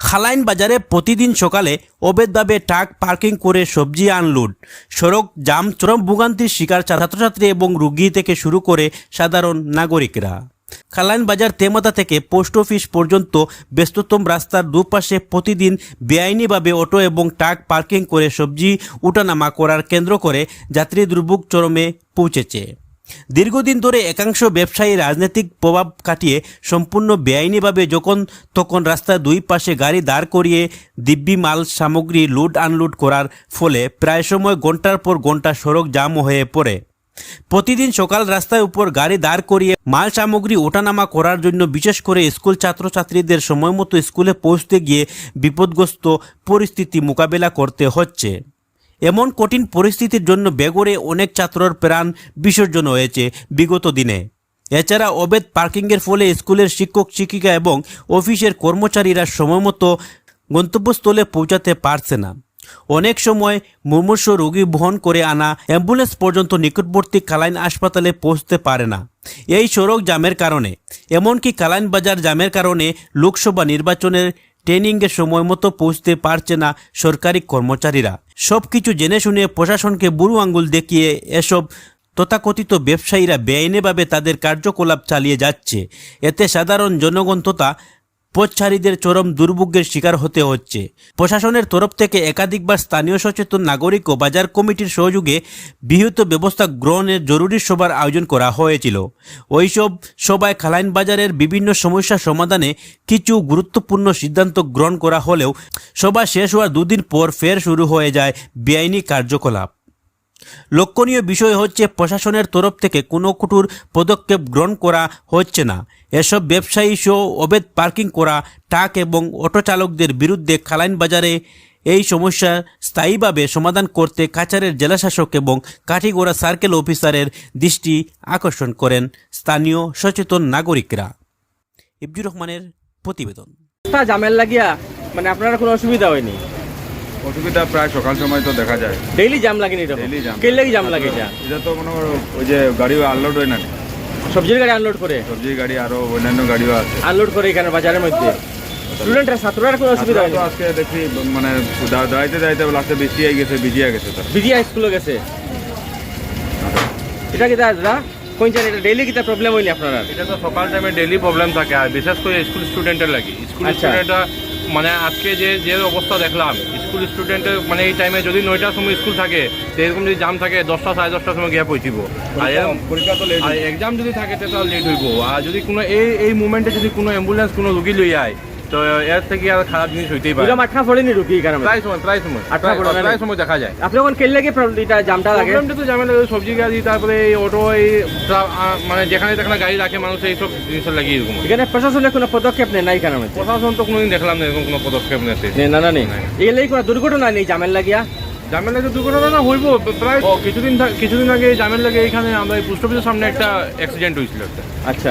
খালাইন বাজারে প্রতিদিন সকালে অবেদভাবে ট্রাক পার্কিং করে সবজি আনলোড সড়ক জাম, চরম ভোগান্তির শিকার ছাত্রছাত্রী এবং রুগী থেকে শুরু করে সাধারণ নাগরিকরা। খালাইন বাজার তেমাতা থেকে পোস্ট অফিস পর্যন্ত ব্যস্ততম রাস্তার দুপাশে প্রতিদিন বেআইনিভাবে অটো এবং ট্রাক পার্কিং করে সবজি উঠানামা করার কেন্দ্র করে যাত্রী দুর্ভোগ চরমে পৌঁছেছে। দীর্ঘদিন ধরে একাংশ ব্যবসায়ী রাজনৈতিক প্রভাব কাটিয়ে সম্পূর্ণ বেআইনিভাবে যখন তখন রাস্তার দুই পাশে গাড়ি দাঁড় করিয়ে দিব্যি মাল সামগ্রী লোড আনলোড করার ফলে প্রায় সময় ঘণ্টার পর ঘণ্টা সড়ক জাম হয়ে পড়ে। প্রতিদিন সকাল রাস্তার উপর গাড়ি দাঁড় করিয়ে মাল সামগ্রী ওঠানামা করার জন্য বিশেষ করে স্কুল ছাত্রছাত্রীদের সময় মতো স্কুলে পৌঁছতে গিয়ে বিপদগ্রস্ত পরিস্থিতি মোকাবেলা করতে হচ্ছে। এমন কঠিন পরিস্থিতির জন্য বেগরে অনেক ছাত্রর প্রাণ বিসর্জন হয়েছে বিগত দিনে। এছাড়া অবৈধ পার্কিংয়ের ফলে স্কুলের শিক্ষক, শিক্ষিকা এবং অফিসের কর্মচারীরা সময়মতো গন্তব্যস্থলে পৌঁছাতে পারছে না। অনেক সময় মুমূর্ষ রোগী বহন করে আনা অ্যাম্বুলেন্স পর্যন্ত নিকটবর্তী কালাইন হাসপাতালে পৌঁছতে পারে না। এই সড়ক জামের কারণে। এমনকি কালাইন বাজার জামের কারণে লোকসভা নির্বাচনের ট্রেনিংয়ের সময় মতো পৌঁছতে পারছে না সরকারি কর্মচারীরা। সব কিছু জেনে শুনে প্রশাসনকে বুড়ো আঙ্গুল দেখিয়ে এসব তথাকথিত ব্যবসায়ীরা বেআইনিভাবে তাদের কার্যকলাপ চালিয়ে যাচ্ছে। এতে সাধারণ জনগণ তথা পথচারীদের চরম দুর্ভোগের শিকার হতে হচ্ছে। প্রশাসনের তরফ থেকে একাধিকবার স্থানীয় সচেতন নাগরিক ও বাজার কমিটির সহযোগে বিহিত ব্যবস্থা গ্রহণের জরুরি সভার আয়োজন করা হয়েছিল। ওইসব সভায় খালাইন বাজারের বিভিন্ন সমস্যা সমাধানে কিছু গুরুত্বপূর্ণ সিদ্ধান্ত গ্রহণ করা হলেও সভা শেষ হওয়ার দুদিন পর ফের শুরু হয়ে যায় বেআইনি কার্যকলাপ। লক্ষণীয় বিষয় হচ্ছে প্রশাসনের তরফ থেকে কোনো কঠোর পদক্ষেপ গ্রহণ করা হচ্ছে না। এসব ব্যবসায়ী সহ অবৈধ পার্কিং করা, ট্রাক এবং অটো চালকদের বিরুদ্ধে খালাইন বাজারে এই সমস্যা স্থায়ীভাবে সমাধান করতে কাছাড়ের জেলাশাসক এবং কাঠিগোড়া সার্কেল অফিসারের দৃষ্টি আকর্ষণ করেন স্থানীয় সচেতন নাগরিকরা। ইবজুর রহমানের প্রতিবেদন। রাস্তা জামেল লাগিয়া মানে আপনার কোনো অসুবিধা হয়নি? অসুবিধা প্রায় সকাল সময় তো দেখা যায়। ডেইলি জাম লাগেনি এটা Daily jam। কে লাগি জাম লাগে এটা এটা তো মনে করো ওই যে গাড়ি আনলোড হয় না সবজির গাড়ি আনলোড করে? সবজি গাড়ি আরও অন্যান্য গাড়িও আছে। আনলোড করে এখানে বাজারের মধ্যে? স্টুডেন্টরা ছাত্ররা কোনো অসুবিধা তো আজকে দেখি মানে দাঁড়াইতে দাঁড়াইতে লাস্টে বেশি হয়ে গেছে বিজি হয়ে গেছে তার। বিজি স্কুলে গেছে? এটা কি দাদা? কোন জানি এটা ডেইলি কিটা প্রবলেম হয়নি আপনার এটা তো সকাল টাইমে ডেইলি প্রবলেম থাকে আর বিশেষ করে স্কুল স্টুডেন্টের লাগি। স্কুল। স্টুডেন্টরা মানে আজকে যে যে অবস্থা দেখলাম স্কুল স্টুডেন্টের মানে এই টাইমে যদি নয়টার সময় স্কুল থাকে সেরকম যদি জাম থাকে দশটা সাড়ে দশটার সময় গ্যাপ পৌঁছিব আর পরীক্ষা তো লেট আর এক্সাম যদি থাকে তাহলে লেট হইব। আর যদি কোনো এই এই মুমেন্টে যদি কোনো অ্যাম্বুলেন্স কোনো রুগী লই আয় তো এর থেকে আর খারাপ জিনিস হইতেই পারে পড়েনি রুকি প্রায় সময় প্রায় সময় আটটা পড়ে প্রায় সময় দেখা যায়। আপনি কোন কেলে কি প্রবলেম এটা জামটা লাগে। প্রবলেমটা তো ঝামেলা ওই সবজি গাড়ি তারপরে এই অটো এই মানে যেখানে যেখানে গাড়ি রাখে মানুষ এইসব জিনিসের লাগে এরকম এখানে প্রশাসনের কোনো পদক্ষেপ নেই না এখানে মধ্যে প্রশাসন তো কোনোদিন দেখলাম না এরকম কোনো পদক্ষেপ নেই, না না নেই। কোনো দুর্ঘটনা নেই জামেল লাগিয়া? জামের লাগে দুর্ঘটনা না হইব প্রায় কিছুদিন কিছুদিন আগে জামের লাগে এখানে আমরা পোস্ট অফিসের সামনে একটা অ্যাক্সিডেন্ট হয়েছিল একটা আচ্ছা।